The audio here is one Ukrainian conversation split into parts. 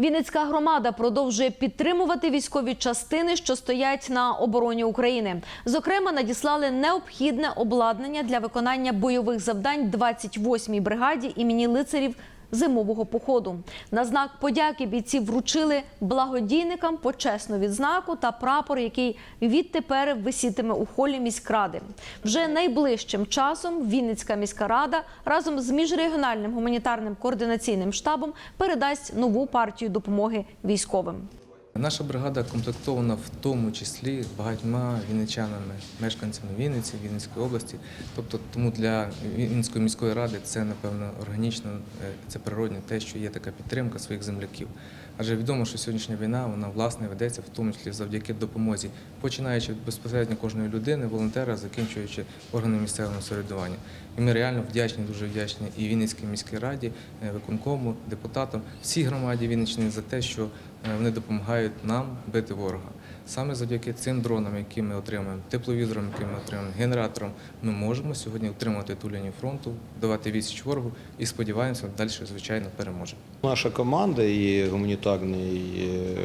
Вінницька громада продовжує підтримувати військові частини, що стоять на обороні України. Зокрема, надіслали необхідне обладнання для виконання бойових завдань 28-й бригаді імені лицарів зимового походу. На знак подяки бійці вручили благодійникам почесну відзнаку та прапор, який відтепер висітиме у холі міськради. Вже найближчим часом Вінницька міська рада разом з міжрегіональним гуманітарним координаційним штабом передасть нову партію допомоги військовим. Наша бригада комплектована в тому числі багатьма вінничанами, мешканцями Вінниці, Вінницької області. Тобто, тому для Вінницької міської ради це напевно органічно, е, це природне те, що є така підтримка своїх земляків. Адже відомо, що сьогоднішня війна вона власне ведеться в тому числі завдяки допомозі, починаючи безпосередньо кожної людини, волонтера, закінчуючи органами місцевого самоврядування. І ми реально вдячні, дуже вдячні і Вінницькій міській раді, е, виконкому, депутатам, всій громаді Вінниччини за те, що е, вони допомагають нам бити ворога. Саме завдяки цим дронам, які ми отримуємо, тепловізорам, які ми отримуємо, генераторам, ми можемо сьогодні утримувати ту лінію фронту, давати відсіч ворогу і сподіваємося, далі, звичайно, переможемо. Наша команда і гуманітарний е,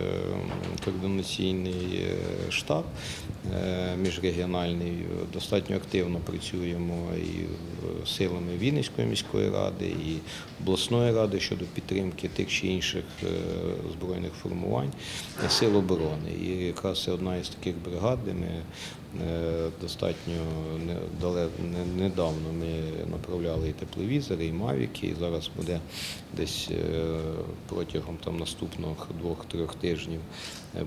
координаційний е, штаб е, міжрегіональний достатньо активно працюємо і силами Вінницької міської ради, і обласної ради щодо підтримки тих чи інших е, збройних формувань сил оборони. І якраз це одна із таких бригад, де ми е, достатньо не- недавно ми направляли і тепловізори, і мавіки. І зараз буде десь е, протягом там наступних двох-трьох тижнів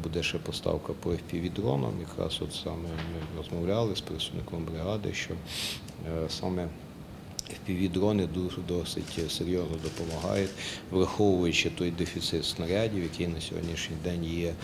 буде ще поставка по FPV-дронам. Якраз от саме ми розмовляли з представником бригади, що саме FPV-дрони дуже досить серйозно допомагають, враховуючи той дефіцит снарядів, який на сьогоднішній день є